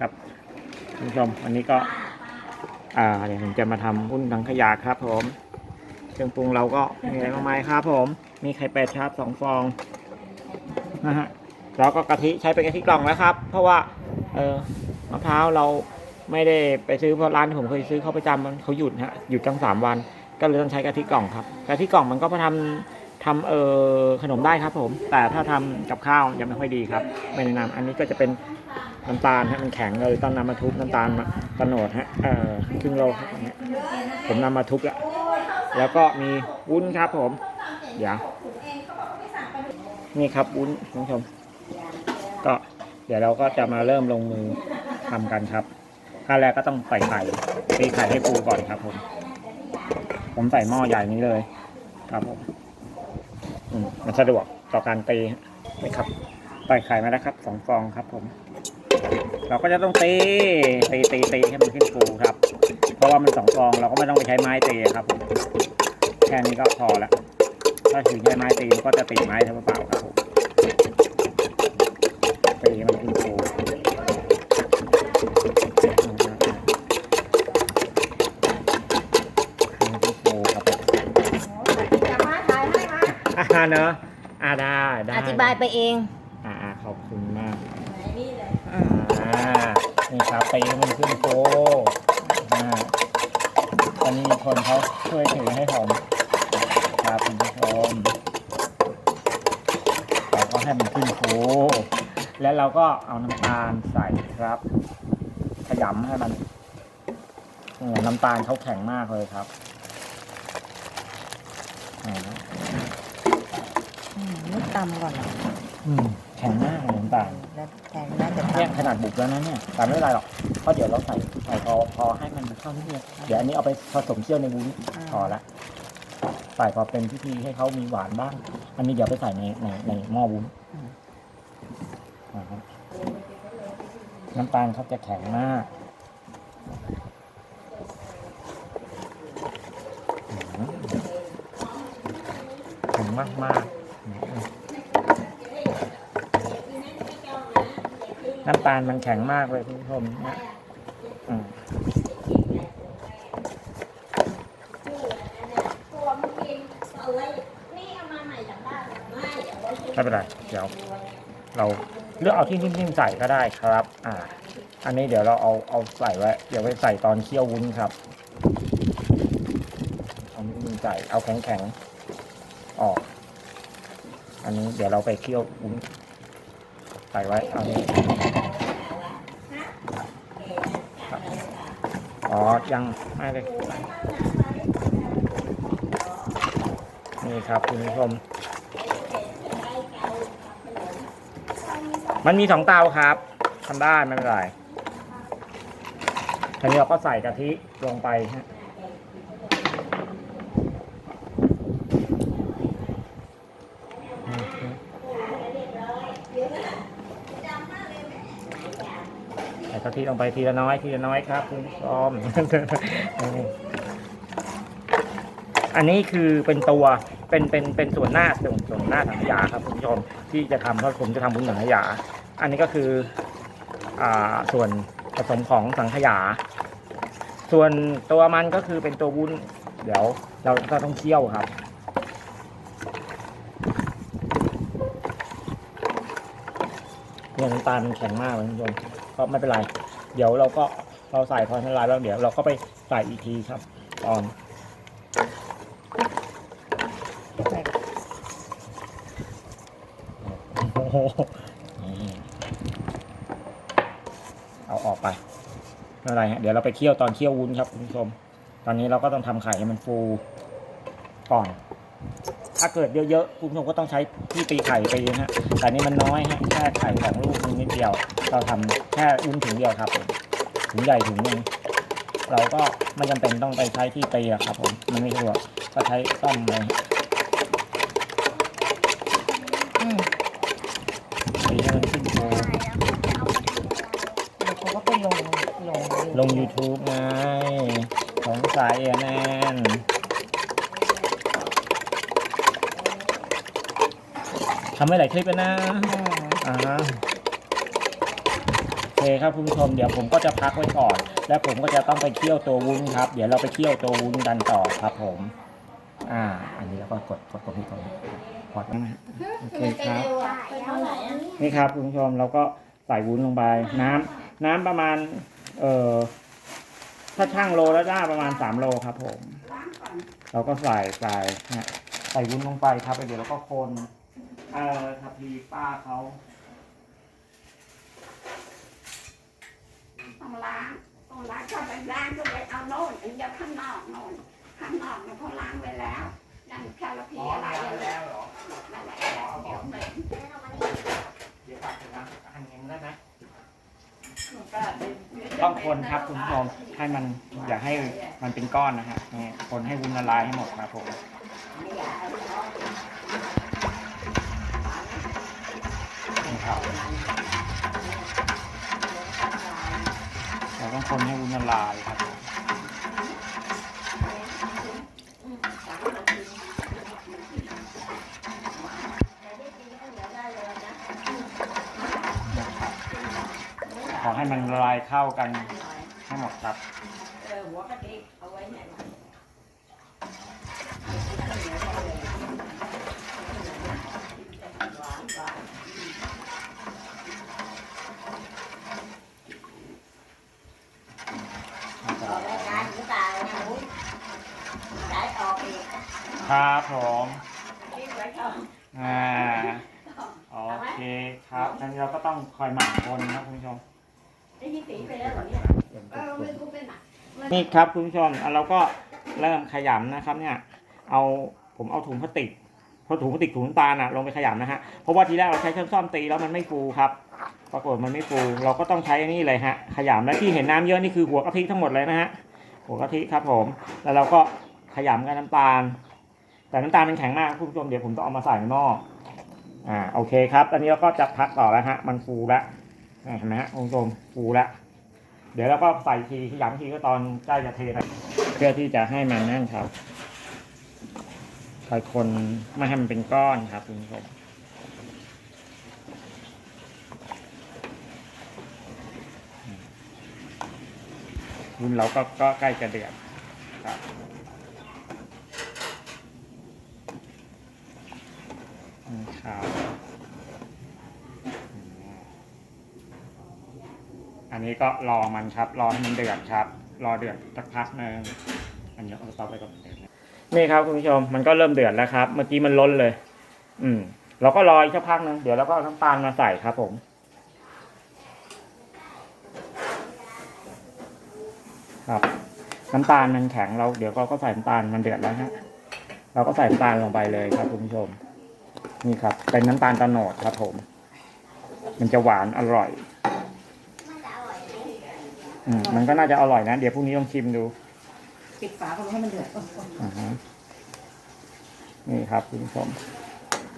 ครับคุณผู้ชมอันนี้ก็ อ่าเดี๋ยวผมจะมาทำวุ้นถังขยะครับ ผมเครื่องปรุงเราก็มีอะไรมากมายครับ ผม มีไข่เป็ดครับสองฟองนะฮะแล้วก็กะทิใช้เป็นกะทิกล่องแล้วครับ เพราะว่า เออมะพร้าวเราไม่ได้ไปซื้อเพราะร้านที่ผมเคยซื้อเขาประจำมันเขาหยุดฮะหยุดตั้งสามวัน ก็เลยต้องใช้กะทิกล่องครับกะทิกล่องมันก็มาทำ ทำเออขนมได้ครับผม แต่ถ้าทำกับข้าวยังไม่ค่อยดีครับ ไม่แนะนำอันนี้ก็จะเป็นน้ำตาลฮะมันแข็งเลยต้องนำมาทุบน้ำตาลมาตะโนดฮะเอ่อครึ่งโลครับอันเนี้ยผมนำมาทุบแล้วแล้วก็มีวุ้นครับผม เดี๋ยวนี่ครับวุ้นคุณผู้ชม ก็เดี๋ยวเราก็จะมาเริ่มลงมือทำกันครับขั้นแรกก็ต้องใส่ไข่ตีไข่ให้ฟูก่อนครับผม ผมใส่หม้อใหญ่นี้เลย ครับผม อืมมันสะดวกต่อการตีฮะนี่ครับปล่อยไข่มาแล้วครับสองฟองครับ ผม เราก็จะต้องตีตีตีตีให้มันขึ้นฟูครับ เพราะว่ามันสองฟองเราก็ไม่ต้องไปใช้ไม้ตีครับผมแค่นี้ก็พอละถ้าถึงใช้ไม้ตีมันก็จะตีไม้เท่าเปล่าครับผม เนอะอ่าได้ได้อธิบายไปเอง อ่าอ่าขอบคุณมากนี่เลยอ่านี่ครับตีให้มันขึ้นโฟอ่าตอนนี้มีคนเขาช่วยถือให้ผมครับคุณผู้ชมเราก็ให้มันขึ้นโฟแล้วเราก็เอาน้ำตาลใส่ครับ ขยำให้มันโอ้น้ำตาลเขาแข็งมากเลยครับ อ่าไม่ตำก่อนเหรออืมแข็งมากเลยน้ำตาลแล้วแต่แล้วแต่เนี่ยขนาดบุกแล้วนะเนี่ยแต่ไม่เป็นไรหรอกเพราะเดี๋ยวเราใส่ใส่พอพอให้มันเข้านิดเดียวเดี๋ยวอันนี้เอาไปผสมเคี่ยวในวุ้นพอละใส่พอเป็นพิธีให้เขามีหวานบ้าง อันนี้เดี๋ยวไปใส่ในในในหม้อวุ้นอ่าครับน้ำตาลเขาจะแข็งมากอืมแข็งมากมากๆอืม น้ำตาลมันแข็งมากเลยคุณผู้ชมเนี่ยอืมตัวมันกินเอาไว้นี่เอามาใหม่จากบ้านไม่ไม่เป็นไร เดี๋ยว เราเลือกเอาที่นิ่มๆใส่ก็ได้ครับ อ่า อันนี้เดี๋ยวเราเอาเอาใส่ไว้เดี๋ยวไปใส่ตอนเคี่ยววุ้นครับเอานิ่มๆใส่เอาแข็งๆออก อันนี้เดี๋ยวเราไปเคี่ยววุ้นใส่ไว้เอานี้ครับอ๋อ ยังไม่เลย นี่ครับคุณผู้ชม มันมีสองเตาครับทำได้ไม่เป็นไรทีนี้เราก็ใส่กะทิลงไปฮะใส่กะ ทิลงไปทีละน้อยทีละน้อยครับคุณผู้ชมอันนี้คือเป็นตัวเป็นเป็นเป็นส่วนหน้าส่วนส่วนหน้าถังขยะครับคุณผู้ชมที่จะทำเพราะผมจะทำบุญถังขยะอันนี้ก็คืออ่าส่วนผสมของสังขยา ส่วนตัวมันก็คือเป็นตัววุ้น เดี๋ยวเราก็ต้องเคี่ยวครับ เนี่ยน้ำตาลมันแข็งมากเลยคุณผู้ชมก็ไม่เป็นไร เดี๋ยวเราก็เราใส่พอละลายแล้วเดี๋ยวเราก็ไปใส่อีกทีครับ ตอนโอ้โหเอาออกไปไม่ไรฮะเดี๋ยวเราไปเคี่ยวตอนเคี่ยววุ้นครับคุณผู้ชม ตอนนี้เราก็ต้องทำไข่ให้มันฟูก่อน ถ้าเกิดเยอะๆคุณผู้ชมก็ต้องใช้ที่ตีไข่ตีนะฮะแต่นี่มันน้อยฮะแค่ไข่สองลูกนิดเดียว เราทำแค่วุ้นถุงเดียวครับผมถุงใหญ่ถุงหนึงเราก็ไม่จำเป็นต้องไปใช้ที่ตีหรอกครับผมมันไม่สะดวกก็ใช้ต้อมเลยอืมตีให้มันขึ้นฟูเดี๋ยวเขาก็ไปลงลงลง YouTube ไงของสายเอแนนทำไม่หลายคลิปแล้วนะอืมอ่าฮะโอเคครับคุณผู้ชมเดี๋ยวผมก็จะพักไว้ก่อน แล้วผมก็จะต้องไปเคี่ยวตัววุ้นครับ เดี๋ยวเราไปเคี่ยวตัววุ้นกันต่อครับผม อ่า อันนี้แล้วก็กดกดกดที่ตรงนี้พอดนะฮะโอเคครับไปทางไหนอะนี่ครับคุณผู้ชมเราก็ใส่วุ้นลงไป น้ำน้ำประมาณ เอ่อถ้าช่างโลแล้วได้ประมาณสามโลครับผม เราก็ใส่ใส่ฮะใส่วุ้นลงไปครับแล้วเดี๋ยวเราก็คนเอ่อทัพพีป้าเขา ต้อง ล้างต้องล้างก็ไปล้างก็ไปเอาโน่นอันเดียวข้างนอกโน่นข้างนอกเนี่ยเขาล้างไว้แล้วนั่นแคลอพีอะไรอย่างเงี้ยเหรอนั่นแหละเดี๋ยวเหม็นเดี๋ยวตักเสร็จแล้วหั่นเองได้ไหมมันก็เป็นต้องคนครับคุณผู้ชมให้มันอย่าให้มันเป็นก้อนนะฮะนี่คนให้วุ้นละลายให้หมดครับผมนี่ครับเรา ต้องคนให้วุ้นละลายครับผมนะครับ ขอให้มันละลายเข้ากันให้หมดครับ เออหัวกะทิเอาไว้ไหนวะ ออกรายการหรือเปล่าเนี่ยวุ้นสายออกอีก ครับผมที่ไว้ก่อนอ่าโอเคครับอันนี้เราก็ต้องคอยหมั่นคนนะครับคุณผู้ชมได้ยินสีไปแล้วเหรอเนี่ยเดี๋ยวเออไม่รู้เป็นไหนนี่ครับคุณผู้ชมอะเราก็เริ่มขยำนะครับเนี่ย เอาผมเอาถุงพลาสติก เพราะถุงพลาสติกถุงน้ำตาลอะลงไปขยำนะฮะเพราะว่าทีแรกเราใช้ช้อนซ่อมตีแล้วมันไม่ฟูครับปรากฏมันไม่ฟูเราก็ต้องใช้อันนี่เลยฮะขยำและที่เห็นน้ำเยอะนี่คือหัวกะทิทั้งหมดเลยนะฮะหัวกะทิครับผมแล้วเราก็ขยำกับน้ำตาล แต่น้ำตาลมันแข็งมากคุณผู้ชมเดี๋ยวผมต้องเอามาใส่ในหม้ออ่าโอเคครับตอนนี้เราก็จะพักต่อแล้วฮะมันฟูแล้วเห็นไหมฮะคุณผู้ชมฟูแล้วเดี๋ยวเราก็ใส่ทีขยำทีก็ตอนใกล้จะเทนะเพื่อที่จะให้มันนั่นครับ คอยคนไม่ให้มันเป็นก้อนครับคุณผู้ชมวุ้นเราก็ก็ใกล้จะเดือดครับนี่ครับอืมอันนี้ก็รอมันครับ รอให้มันเดือดครับ รอเดือดสักพักหนึ่งอันนี้เอาต่อไปก่อนเดือ นี่ครับคุณผู้ชมมันก็เริ่มเดือดแล้วครับ เมื่อกี้มันล้นเลย อืม เราก็รออีกสักพักหนึงเดี๋ยวเราก็เอาน้ำตาลมาใส่ครับผมครับน้ำตาลมันแข็งเราเดี๋ยวเราก็ใส่น้ำตาลมันเดือดแล้วฮะเราก็ใส่น้ำตาลลงไปเลยครับคุณผู้ชม นี่ครับ เป็นน้ำตาลตะโนดครับ ผม มันจะหวานอร่อย อืมมันก็น่าจะอร่อยนะ เดี๋ยวพรุ่งนี้ลองชิมดู ปิดฝาเพราะให้มันเดือดอ่าฮะนี่ครับคุณผู้ชม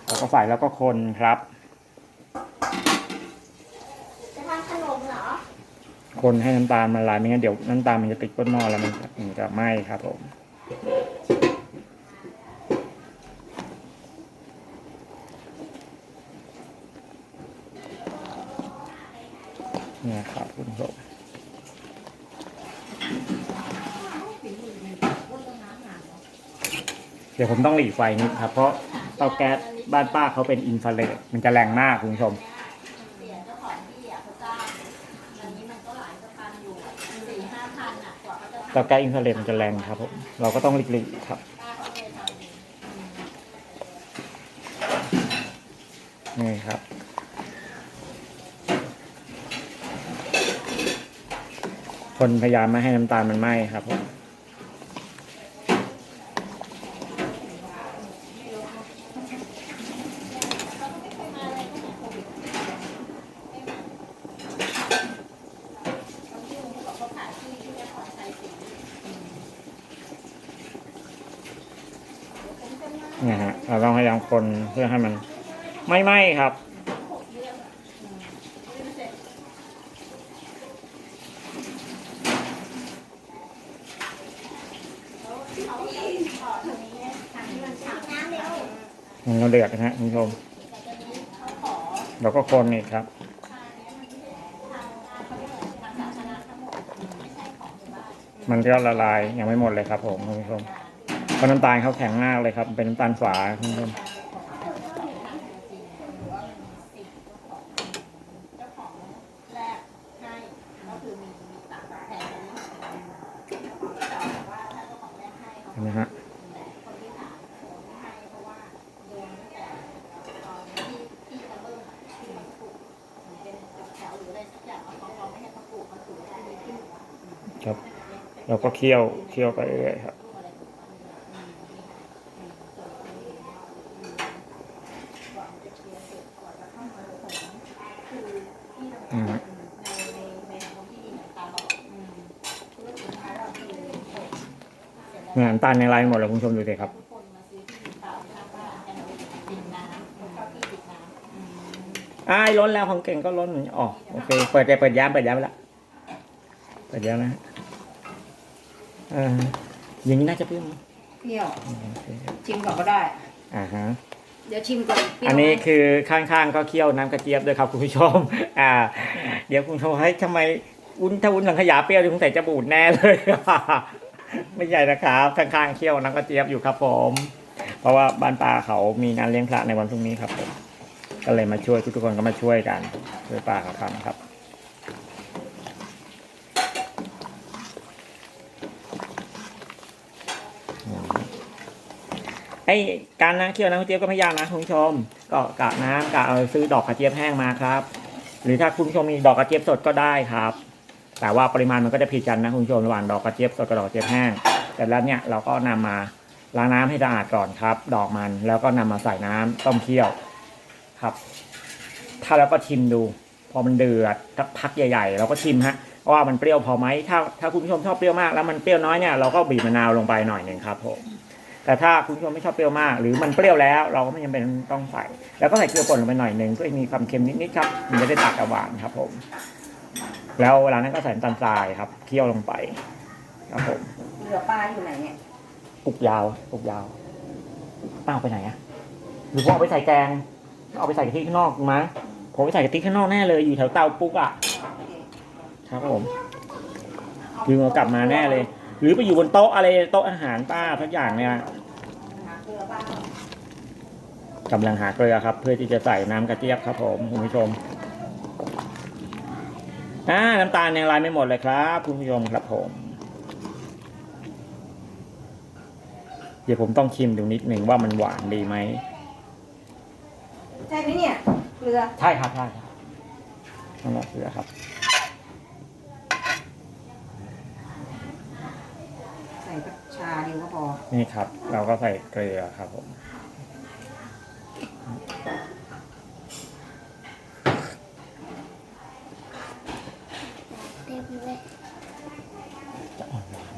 เราก็ใส่แล้วก็คนครับ จะทำขนมเหรอ คนให้น้ำตาลมันละลายไม่งั้นเดี๋ยวน้ำตาลมันจะติดก้นหม้อแล้วมันจะมันจะไหม้ครับผม เนี่ยครับคุณผู้ชม เดี๋ยวผมต้องหลีไฟนิดครับ เพราะเตาแก๊สบ้านป้าเขาเป็นอินฟราเรดมันจะแรงมากคุณผู้ชมเตาแก๊สอินฟราเรดมันจะแรงครับผมเราก็ต้องหลีกๆครับนี่ครับคนพยายามไม่ให้น้ำตาลมันไหม้ครับผม นเพื่อให้มันไม่ไหมครับ มันเดือดนะฮะคุณผู้ชมเราก็คนนี่ครับมันก็ละลายยังไม่หมดเลยครับผมคุณผู้ชมเพราะน้ำตาลเขาแข็งมากเลยครับ เป็นน้ำตาลฝาคุณผู้ชม ราก็เคี่ยวเคี่ยวไปเรื่อยๆครับ อืมเนี่ยน้ำตาลในลายหมดเลยคุณผู้ชมดูสิครับอ้ายล้นแล้วของเก่งก็ล้นเหมือนอ๋อโอเค เปิดแต่เปิดยามเปิดยามไปละเปิดยามนะ เอ่าอย่างนี้น่าจะเปรี้ยวมั้ยเปรี้ยวโอเคชิมก่อนก็ได้ อ่าฮะ เดี๋ยวชิมก่อนเปรี้ยวอันนี้ไหมคือข้างๆก็เคี่ยวน้ำกระเจี๊ยบด้วยครับคุณผู้ชม อ่า เดี๋ยวคุณผู้ชมให้ยทำไมอุ้นถ้าอุ้นหลังขยะเปรี้ยวดิคุณใส่จะบูดแน่เลย ไม่ใช่นะครับข้างๆเคี่ยวน้ำกระเจี๊ยบอยู่ครับผม เพราะว่าบ้านปลาเขามีงานเลี้ยงพระในวันพรุ่งนี้ครับผมก็เลยมาช่วยทุกๆคนก็มาช่วยกันช่วยป้าเขาทำครับ ไอการน้ำเคี่ยวน้ำกระเจี๊ยบก็ไม่ยากนะคุณผู้ชมก็กะน้ำกะเอาซื้อดอกกระเจี๊ยบแห้งมาครับ หรือถ้าคุณผู้ชมมีดอกกระเจี๊ยบสดก็ได้ครับ แต่ว่าปริมาณมันก็จะผิดกันนะคุณผู้ชมระหว่างดอกกระเจี๊ยบสดกับดอกกระเจี๊ยบแห้งแต่แล้วเนี่ยเราก็นำมาล้างน้ำให้สะอาดก่อนครับ ดอกมันแล้วก็นำมาใส่น้ำต้มเคี่ยวครับ ถ้าแล้วก็ชิมดู พอมันเดือดสักพักใหญ่ๆ เราก็ชิมฮะว่ามันเปรี้ยวพอไหมถ้าถ้าคุณผู้ชมชอบเปรี้ยวมากแล้วมันเปรี้ยวน้อยเนี่ยเราก็บีบมะนาวลงไปหน่อยหนึ่งครับผม แต่ถ้าคุณผู้ชมไม่ชอบเปรี้ยวมาก หรือมันเปรี้ยวแล้วเราก็ไม่จำเป็นต้องใส่ แล้วก็ใส่เกลือป่นลงไปหน่อยหนึ่งเพื่อให้มีความเค็มนิดๆครับมันจะได้ตัดกับหวานครับ ผม แล้วเวลานั้นก็ใส่น้ำตาลทรายครับเคี่ยวลงไป ครับผมเรือปลาอยู่ไหนเนี่ยปุกยาวปุกยาวป้าเอาไปไหนอะหรือว่าเอาไปใส่แกงเอาไปใส่กะทิข้างนอกมั้งผมไปใส่กะทิข้างนอกแน่เลยอยู่แถวเตาปุ๊กอะครับผมลืมเอากลับมาแน่เลย หรือไปอยู่บนโต๊ะอะไรโต๊ะอาหารป้าทุกอย่างเนี่ย กำลังหาเกลือครับ เพื่อที่จะใส่น้ำกระเจี๊ยบครับผมคุณผู้ชมอ่าน้ำตาลยังลายไม่หมดเลยครับคุณผู้ชมครับผม เดี๋ยวผมต้องชิมดูนิดหนึ่งว่ามันหวานดีไหมใช่ไหมเนี่ยเกลือใช่ครับใช่ครับนั่นแหละเกลือครับใส่กับชาเดียวก็พอ นี่ครับ เราก็ใส่เกลือครับผมเต็มเลยจะอ่อนหวาน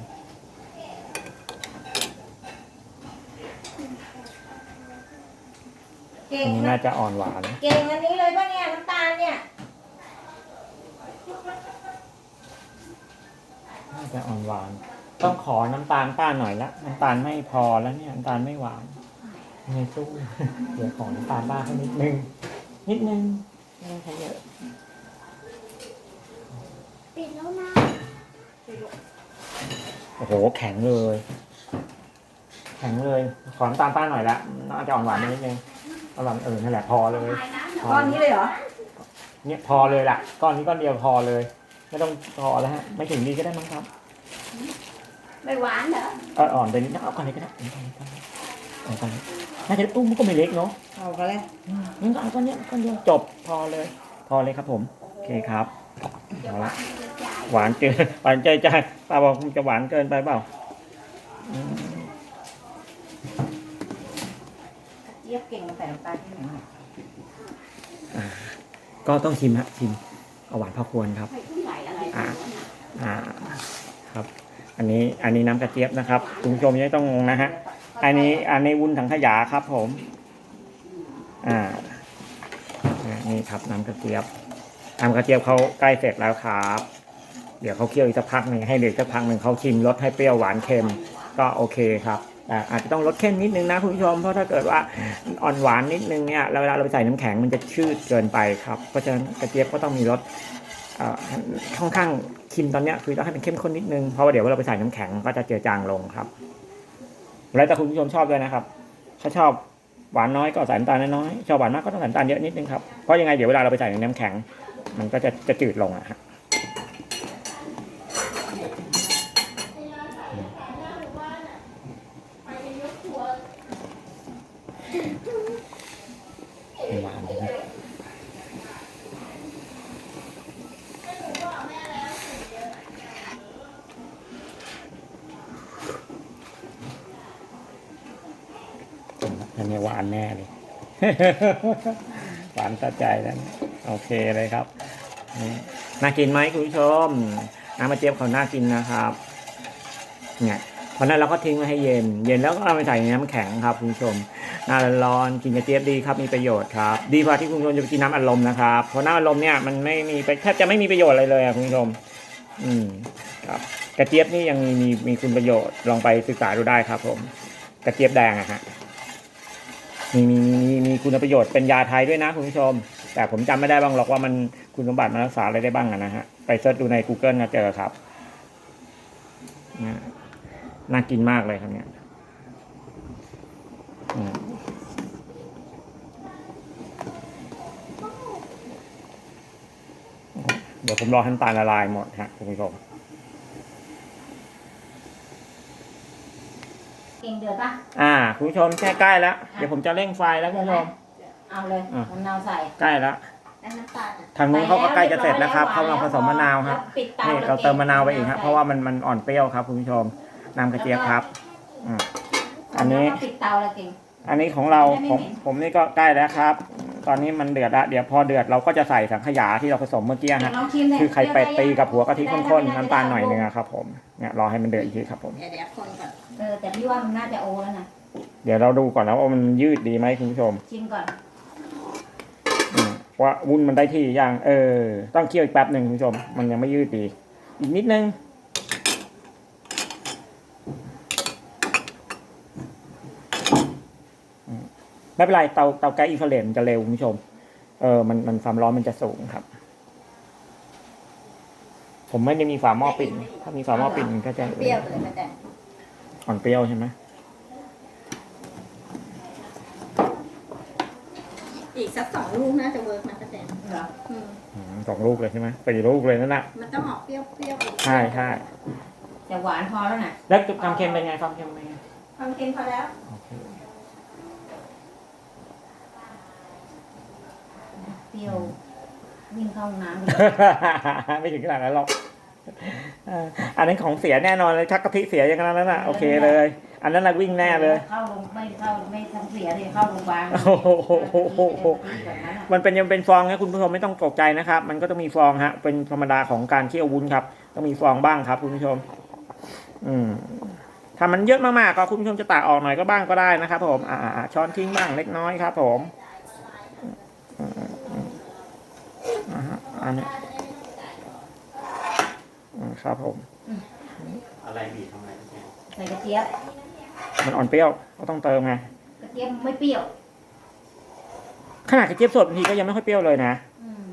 เก่อังนนี้นะน่าจะอ่อนหวาน เก่งอันนี้เลยป่ะเนี่ยน้ำตาลเนี่ย น่าจะอ่อนหวาน ต้องขอน้ำตาลป้าหน่อยละน้ำตาลไม่พอแล้วเนี่ยน้ำตาลไม่หวานในตู้เดี๋ยวขอน้ำตาลป้าเขานิดนึงนิดนึงไม่ต้องใช้เยอะปิดแล้วนะโอ้โหแข็งเลย แข็งเลย ขอน้ำตาลป้าหน่อยละน่าจะอ่อนหวานไปนิดนึงอ่อนหวานเออนั่นแหละพอเลยพอก้อนนี้เลยเหรอเนี่ยพอเลยล่ะก้อนนี้ก้อนเดียวพอเลย ไม่ต้องพอแล้วฮะไม่ถึงดีก็ได้มั้งครับ ไม่หวานเหรอเอออ่อนไปนิดนะเอาก้อนนี้ก็ได้เอาก้อนนี้ก็ได้เอาก้อนนี้น่าจะอุ้มนก็ไม่เล็กเนาะเอากันเลยอืมงั้นก็เอาก้อนเนี้ยก้อนเดียวจบพอเลย พอเลยครับผมโอเคครับเอาละหวานเกินหวานใจใจป้าบอกคงจะหวานเกินไปเปล่าอืมเจี๊ยบเก่งใส่น้ำตาลที่ไหนเนี่ยก็ต้องชิมฮะชิมเอาหวานพอควรครับใส่ผู้ใหญ่อะไรอ่าอ่าครับ อันนี้อันนี้น้ำกระเจี๊ยบนะครับคุณผู้ชมยังต้องงงนะฮะอันนี้อันนี้วุ้นถังขยะครับผม อ่า นี่ครับน้ำกระเจี๊ยบน้ำกระเจี๊ยบเขาใกล้เสร็จแล้วครับ เดี๋ยวเขาเคี่ยวอีกสักพักหนึ่งให้เดือดสักพักหนึ่งเขาชิมรสให้เปรี้ยวหวานเค็มก็โอเคครับแต่อาจจะต้องลดเข้มนิดนึงนะคุณผู้ชม เพราะถ้าเกิดว่าอ่อนหวานนิดนึงเนี่ยเวลาเราไปใส่น้ำแข็งมันจะชืดเกินไปครับ เพราะฉะนั้นกระเจี๊ยบก็ต้องมีรส ค่อนข้างคิมตอนนี้คือต้องให้เป็นเข้มข้นนิดนึงเพราะว่าเดี๋ยวเราไปใส่น้ำแข็งก็จะเจือจางลงครับ แล้วแต่คุณผู้ชมชอบด้วยนะครับ ถ้าชอบหวานน้อยก็ใส่น้ำตาลน้อยชอบหวานมากก็ต้องใส่น้ำตาลเยอะนิดนึงครับเพราะยังไงเดี๋ยวเวลาเราไปใส่ในน้ำแข็ง มันก็จะจะจืดลงอะครับวานใช่ไหม อันนี้หวานแน่เลยหวานสะใจแล้วนโอเคเลยครับน่ากินไหมคุณผู้ชมน้ำมะเจี๊ยบเขาน่ากินนะครับเนี่ยเพราะนั้นเราก็ทิ้งไว้ให้เย็น เย็นแล้วก็เอาไปใส่ในน้ำแข็งครับคุณผู้ชมน้าร้อนๆกินกระเจี๊ยบดีครับมีประโยชน์ครับ ดีกว่าที่คุณผู้ชมจะไปกินน้ำอัดลมนะครับเพราะน้ำอัดลมเนี่ยมันไม่มีแทบจะไม่มีประโยชน์อะไรเลยคุณผู้ชม อืมครับกระเจี๊ยบนี่ยังมีมีมีคุณประโยชน์ลองไปศึกษาดูได้ครับ ผม กระเจี๊ยบแดงอะฮะ มีมีมีมีคุณประโยชน์เป็นยาไทยด้วยนะคุณผู้ชม แต่ผมจำไม่ได้บ้างหรอกว่ามันคุณสมบัติมันรักษาอะไรได้บ้างนะฮะ ไปเสิร์ชดูใน Google นะเจอครับ น่ากินมากเลยครับเนี่ยเดี๋ยวผมรอให้น้ำตาลละลายหมดฮะคุณผู้ชม เก่งเดือดปะอ่าคุณผู้ชมแค่ใกล้แล้ว เดี๋ยวผมจะเร่งไฟแล้วคุณผู้ชม เอาเลยอะ มะนาวใส่ใกล้แล้ว แล้วน้ำตาลอะทางนู้นเขาก็ใกล้จะเสร็จแล้วครับเขากำลังผสมมะนาวครับ ปิดเตานี่แล้วเราเติมมะนาวไปอีกครับเพราะว่ามันมันอ่อนเปรี้ยวครับคุณผู้ชมน้ำกระเจี๊ยบครับอืมอันนี้ แล้วก็ปิดเตาแล้วเก่ง อันนี้ของเราไม่ผมเหม็นผมนี่ก็ใกล้แล้วครับ ตอนนี้มันเดือดละเดี๋ยวพอเดือดเราก็จะใส่สังขยาที่เราผสมเมื่อกี้เดี๋ยวฮะลองชิมเลยคือไข่เป็ดตีกับหัวกะทิได้ข้นๆได้น้ำตาลหน่อยได้นึงอะครับ ผมเนี่ยรอให้มันเดือดอีกทีครับผม เดี๋ยวเดี๋ยวคนก่อน เออแต่พี่ว่ามันน่าจะโอแล้วนะเดี๋ยวเราดูก่อนนะว่ามันยืดดีไหมคุณผู้ชมชิมก่อนอืมว่าวุ้นมันได้ที่ยังเออ ต้องเคี่ยวอีกแป๊บหนึ่งคุณผู้ชม มันยังไม่ยืดดี อีกนิดนึงไม่เป็นไรเตาเตาแก๊สอินฟราเรดมันจะเร็วคุณผู้ชม เออมันมันความร้อนมันจะสูงครับ ผมไม่ได้มีฝาหม้อปิดถ้ามีฝาหม้อปิดมันก็จะ เปรี้ยวไปเลยแม่แต่อ่ อนเปรี้ยวใช่ไหมอีกสักสองลูกน่าจะเวิร์กนะแม่แต่เหรออืมอืมสองลูกเลยใช่ไหมสี่ลูกเลยนั่นน่ะมันต้องออกเปรี้ยวเปรี้ยวๆอีกใช่ใช่แต่หวานพอแล้วนะแล้วจุดความเค็มเป็นไงความเค็มเป็นไงความเค็มพอแล้ว โอเคเปรี้ยววิ่งเข้าห้องน้ำเลยไม่ถึงขนาดนั้นหรอกเอ่ออันนั้นของเสียแน่นอนเลยชักกะทิเสียอย่างนั้นน่ะโอเคเลย อันนั้นน่ะวิ่งแน่เลย เข้าโรงไม่เข้าไม่ทำเสียเลยเข้าโรงพยาบาลโอ้โหแบบนั้นอะมันเป็นยังเป็นฟองนะคุณผู้ชมไม่ต้องตกใจนะครับ มันก็ต้องมีฟองฮะ เป็นธรรมดาของการเคี่ยววุ้นครับ ต้องมีฟองบ้างครับ คุณผู้ชม อืมถ้ามันเยอะมากๆก็คุณผู้ชมจะตักออกหน่อยก็บ้างก็ได้นะครับ ผม อ่าๆช้อนทิ้งบ้างเล็กน้อยครับ ผมอืมๆอ่าฮะอันนี้อืม ครับผม อะไรบีบทำไมใส่กระเจี๊ยบมันอ่อนเปรี้ยวก็ต้องเติมไงกระเจี๊ยบไม่เปรี้ยวขนาดกระเจี๊ยบสดบางทีก็ยังไม่ค่อยเปรี้ยวเลยนะอืม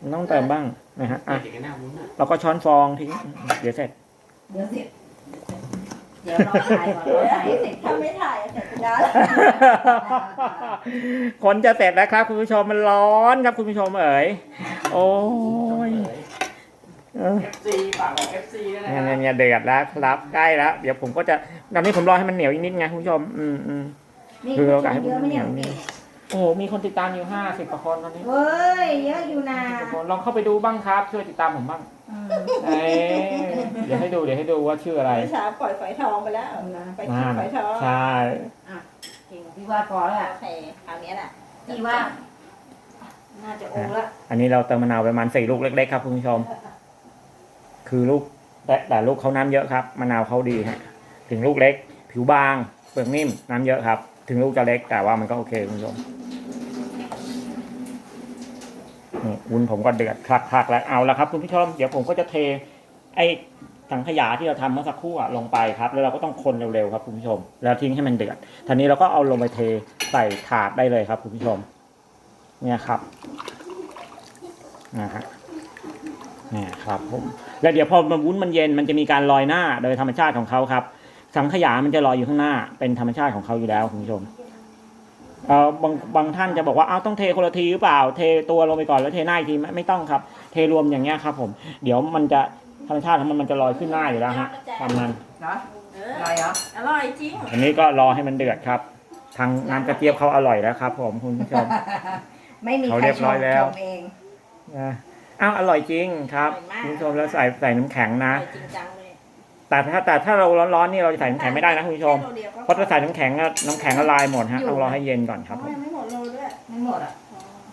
มันต้องเติมบ้างนะฮะอะเด็กกันหน้าวุ้นอะเราก็ช้อนฟองทิ้งเดี๋ยวเสร็จเดี๋ยวสิเดี๋ยวรอถ่ายก่อนรอถ่ายให้เสร็จก่อถ้านไม่ถ่ายอะเสร็จไปแล้วคนจะเสร็จแล้วครับ คุณผู้ชมมันร้อนครับคุณผู้ชมเอ๋ยโอ้ย เออเอฟซีฝากบอกเอฟซีด้วยนะเนี่ยคเนี่ยรับเนี่ยเดือดแล้วครับใกล้แล้ว เดี๋ยวผมก็จะตอนนี้ผมรอให้มันเหนียวอีกนิดไงคุณผู้ชมอืมอืม นี่คือคนเราชกะให้มเยอะไหมเนี่ยมันเหนียวโอ้โหมีคนติดตามอยู่ห้าสิบกว่าคนตอนนี้เว้ยเยอะอยู่นะคนลองเข้าไปดูบ้างครับ ช่วยติดตามผมบ้างอืมเอ้ยเดี๋ยวให้ดูเดี๋ยวให้ดูว่าชื่ออะไรเมื่อเช้าปล่อยฝอยทองไปแล้วไปคิดฝอยทองใช่เก่งพี่ว่าพอแล้วโออะเคคราวนี้แหละพี่ว่า น่าจะโอแล้วอันนี้เราเติมมะนาวประมาณสี่ลูกเล็กๆครับคุณผู้ชม คือลูกแต่แต่ลูกเขาน้ำเยอะครับมะนาวเขาดีฮะถึงลูกเล็ก ผิวบาง เปลือกนิ่มน้ำเยอะครับ ถึงลูกจะเล็กแต่ว่ามันก็โอเคคุณผู้ชมนี่วุ้นผมก็เดือดคลักๆแล้วเอาละครับคุณผู้ชมเดี๋ยวผมก็จะเทไอ้สังขยาที่เราทำเมื่อสักครู่อะลงไปครับ แล้วเราก็ต้องคนเร็วๆครับคุณผู้ชม แล้วทิ้งให้มันเดือดทีนี้เราก็เอาลงไปเทใส่ถาดได้เลยครับคุณผู้ชม เนี่ยครับนะฮะเนี่ยครับผม แล้วเดี๋ยวพอมันวุ้นมันเย็นมันจะมีการลอยหน้าโดยธรรมชาติของเขาครับ สังขยามันจะลอยอยู่ข้างหน้า เป็นธรรมชาติของเขาอยู่แล้วคุณผู้ชมเอ่อบางบางท่านจะบอกว่าอ้าวต้องเทคนละทีหรือเปล่า เทตัวลงไปก่อนแล้วเทหน้าอีกทีไม่ไม่ต้องครับ เทรวมอย่างเงี้ยครับ ผม เดี๋ยวมันจะธรรมชาติของมันมันจะลอยขึ้นหน้าอยู่แล้วฮะความนั้นเหรอเอออร่อยเหรออร่อยจริงอันนี้ก็รอให้มันเดือดครับ ทางน้ำกระเจี๊ยบเขาอร่อยแล้วครับ ผมคุณผู้ชมไม่มีเขาใครเรียบชร้อมยแล้วชมเองนะ อ้าวอร่อยจริงครับอร่อยมาก คุณผู้ชมแล้วใส่ใส่น้ำแข็งอนะร่อยจริงจังเลยแต่ถ้าแต่ถ้าเราร้อนๆนี่เราจะใส่น้ำแข็งไม่ได้นะคุณผู้ชมแค่โลดียวก็เพราะถ้าใส่น้ำแข็งอะน้ำแข็งละลายหมดฮะต้องรอให้เย็นก่อนครับผมยังไม่หมดโลด้วยไม่หมดอะ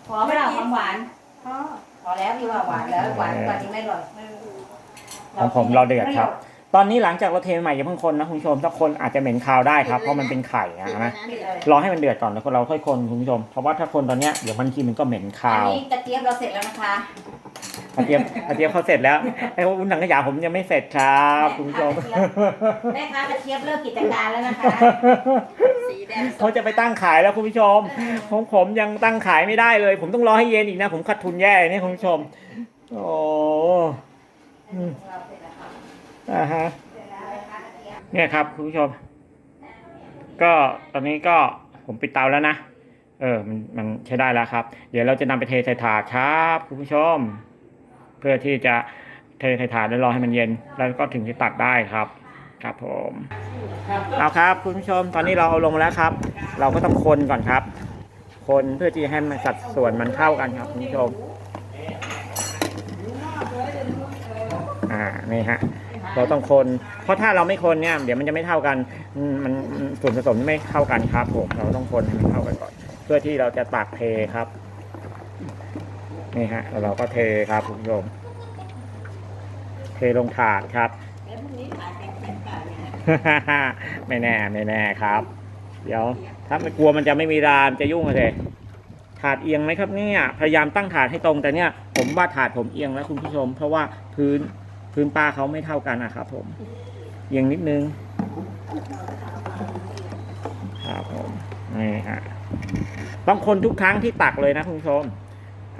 พอไม่หรอความหวานพ่อพอแล้วพี่ว่าหวานแล้วหวานกว่านี้ไม่อร่อยของผมเราเดือดครับ ตอนนี้หลังจากเราเทใหม่อย่าเพิ่งคนนะคุณผู้ชมถ้าคนอาจจะเหม็นคาวได้ครับเพราะมันเป็นไข่นะนะปิดเลยรอให้มันเดือดก่อนแล้วเราค่อยคนคุณผู้ชมเพราะว่าถ้าคนตอนเนี้ยเดี๋ยวบางทีมันก็เหม็นอันคาวนี้กระเจี๊ยบเราเสร็จแล้วนะคะกระเจี๊ยบกระเจี๊ยบเขาเสร็จแล้วไอ้วุ้นถังขยะผมยังไม่เสร็จครับคุณผู้ชมแม่ค้ากระเจี๊ยบเลิกกิจการแล้วนะคะสีแดงเขาจะไปตั้งขายแล้วคุณผู้ชมของผมยังตั้งขายไม่ได้เลย ผมต้องรอให้เย็นอีกนะ ผมขาดทุนแย่เนี่ยคุณผู้ชมโอ้อืม อ่าฮะเนี่ยครับคุณผู้ชม ก็ตอนนี้ก็ผมปิดเตาแล้วนะ เออมันมันใช้ได้แล้วครับ เดี๋ยวเราจะนำไปเทใส่ถาดครับคุณผู้ชม เพื่อที่จะเทใส่ถาดแล้วรอให้มันเย็น แล้วก็ถึงจะตัดได้ครับ ครับผมเอาครับคุณผู้ชม ตอนนี้เราเอาลงมาแล้วครับ เราก็ต้องคนก่อนครับ คนเพื่อที่ให้มันสัดส่วนมันเท่ากันครับคุณผู้ชม อ่านี่ฮะ เราต้องคน เพราะถ้าเราไม่คนเนี่ยเดี๋ยวมันจะไม่เท่ากันมันส่วนผสมไม่เข้ากันครับผมเราต้องคนให้มันเข้ากันก่อน เพื่อที่เราจะตักเทครับนี่ฮะแล้วเราก็เทครับคุณผู้ชมเทลงถาดครับไม่แน่ไม่แน่ครับ เดี๋ยว ถ้าไม่กลัวมันจะไม่มีรามจะยุ่งเลยถาดเอียงไหมครับเนี่ยพยายามตั้งถาดให้ตรงแต่เนี่ย ผมว่าถาดผมเอียงแล้วคุณผู้ชม เพราะว่าพื้น พื้นปลาเขาไม่เท่ากันนะครับผมเอียงนิดนึงครับผมนี่ฮะต้องคนทุกครั้งที่ตักเลยนะคุณผู้ชม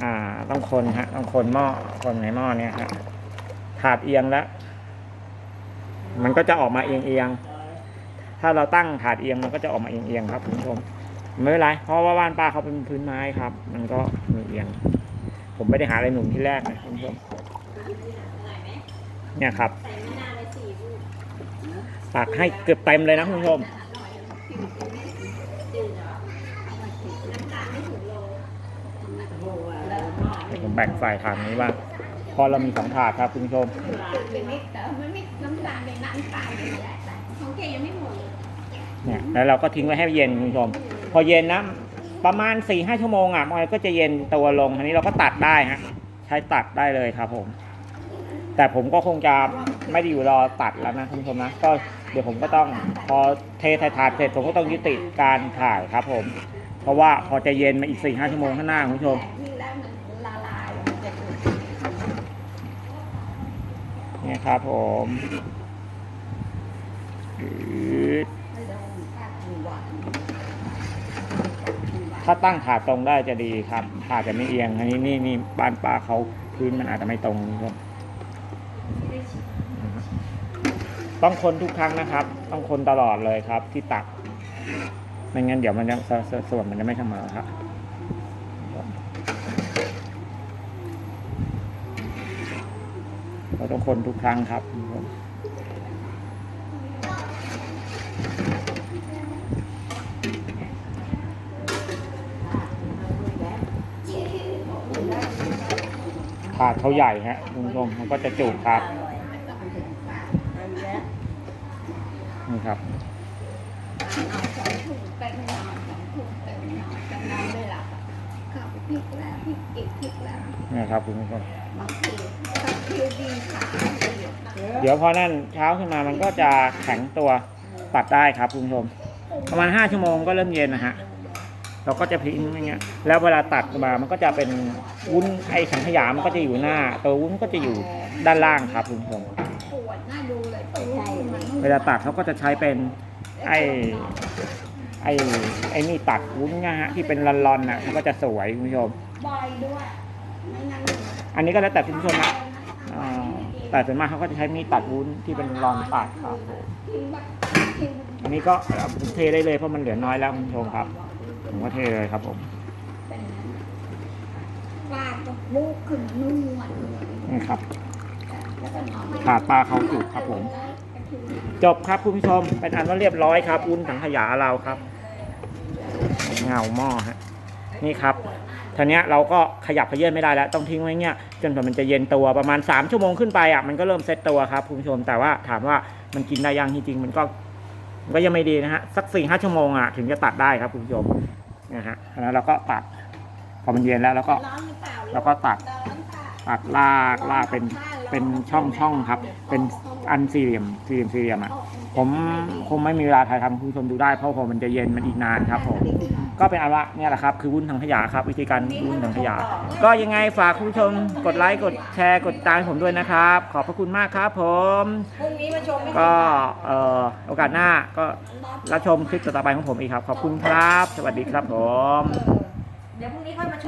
อ่า ต้องคนฮะ ต้องคนหม้อ คนในหม้อเนี่ยฮะถาดเอียงแล้ว มันก็จะออกมาเอียงเอียง ถ้าเราตั้งถาดเอียงมันก็จะออกมาเอียงเอียงครับคุณผู้ชม ไม่เป็นไร เพราะว่าบ้านป้าเขาเป็นพื้นไม้ครับ มันก็มีเอียง ผมไม่ได้หาอะไรหนุนที่แรกนะคุณผู้ชม เนี่ยครับใส่ไม่นากตักให้เกือบเต็มเลยนะคุณผู้ชมผมแบ่งใส่ถาดนี้บ้าพอเรามีสองถาดครับคุณผู้ชมเป็นนิดแต่มันไม่น้ำตาลในน้ำตาลเลยแหละของแกยังไม่หมดเลยเนี่ยแล้วเราก็ทิ้งไว้ให้เย็นคุณผู้ชม พอเย็นนะประมาณ4ี่ห้าชั่วโมงอะมันก็จะเย็นตัวลงอันนี้เราก็ตัดได้ฮะใช้ตัดได้เลยครับผม แต่ผมก็คงจะไม่ได้อยู่รอตัดแล้วนะคุณผู้ชมนะก็เดี๋ยวผมก็ต้องพอเทถ่ายถาดเสร็จผมก็ต้องยุติการถ่ายครับผม เพราะว่าพอจะเย็นมาอีกสี่ห้าชั่วโมงข้างหน้าคุณผู้ชมนี่แล้วมันละลายเนี่ยครับผมถ้าตั้งถาตรงได้จะดีครับถาจะไม่เอียง อันนี้นี่นี่บ้านปลาเขาพื้นมันอาจจะไม่ตรงครับ ต้องคนทุกครั้งนะครับ ต้องคนตลอดเลยครับ ที่ตัก ไม่งั้นเดี๋ยวมันจะส,ส่วนมันจะไม่เสมอครับเราต้องคนทุกครั้งครับผู้ชมถาดเขาใหญ่ฮะคุณผู้ชมมันก็จะจุครับนี่ครับ สองถุงเต็มนอนสองถุงเต็มนอนจำนอนไม่หลับอะข้าวพริกแล้ว พริกอีกพริกแล้วนี่ครับคุณผู้ชมบางทีข้าวคิวดีขาเยอะเดี๋ยวพอนั่นเช้าขึ้นมามันก็จะแข็งตัวตัดได้ครับคุณผู้ชมประมาณห้าชั่วโมงก็เริ่มเย็นนะฮะเราก็จะพลิกอย่างเงี้ย แล้วเวลาตัดมา มันก็จะเป็นวุ้นไอสังขยา มันก็จะอยู่หน้า ตัววุ้นก็จะอยู่ด้านล่างครับคุณผู้ชมปวดน่าดูเลยปวดมันเวลาตัดเขาก็จะใช้เป็นไอไอไอนี่ตัดวุ้นนะฮะที่เป็นลอนๆน่ะมันก็จะสวยคุณผู้ชม บอยด้วยไม่นั่งอันนี้ก็แล้วแต่คุณผู้ชมนะอ่าแต่ส่วนมากเขาก็จะใช้มีดตัดวุ้นที่เป็นรอนตัดครับผมอันนี้ก็เอาเทได้เลยเพราะมันเหลือน้อยแล้วคุณผู้ชมครับ ผมก็เทเลยครับผมปลากับลูกขึ้นนวดนี่ครับแล้วก็นอนขาดปลาเขาจุกครับผม จบครับคุณผู้ชมเป็นอันว่าเรียบร้อยครับ อุ้นถังขยะเราครับ เงาหม้อฮะนี่ครับ ทีเนี้ยเราก็ขยับขยื่นไม่ได้แล้วต้องทิ้งไว้เงี้ยจนกว่ามันจะเย็นตัวประมาณ 3 ชั่วโมงขึ้นไปอะมันก็เริ่มเซตตัวครับคุณผู้ชมแต่ว่าถามว่ามันกินได้ยังจริงๆมันก็มันก็ยังไม่ดีนะฮะสักสี่ห้าชั่วโมงอะถึงจะตัดได้ครับคุณผู้ชมนะฮะแล้วเราก็ตัดพอมันเย็นแล้วเราก็เปล่าเราก็ตัดตัดลากลากเป็นเป็นช่องช่องครับ เป็นอันสี่เหลี่ยมสี่เหลี่ยมสี่เหลี่ยมอะ ผมคงไม่มีเวลาถ่ายทำคุณผู้ชมดูได้เพราะพอมันจะเย็นมันอีกนานครับผมก็เป็นอันว่าเนี่ยแหละครับคือวุ้นถังขยะครับ วิธีการวุ้นถังขยะ ก็ยังไงฝากคุณผู้ชมกดไลค์กดแชร์กดติดตามให้ผมด้วยนะครับ ขอบพระคุณมากครับผมพรุ่งนี้มาชมไม่ก็เอ่อโอกาสหน้าก็รับชมคลิปต่อๆไปของผมอีกครับ ขอบคุณครับ สวัสดีครับผม เดี๋ยวพรุ่งนี้ค่อยมาชม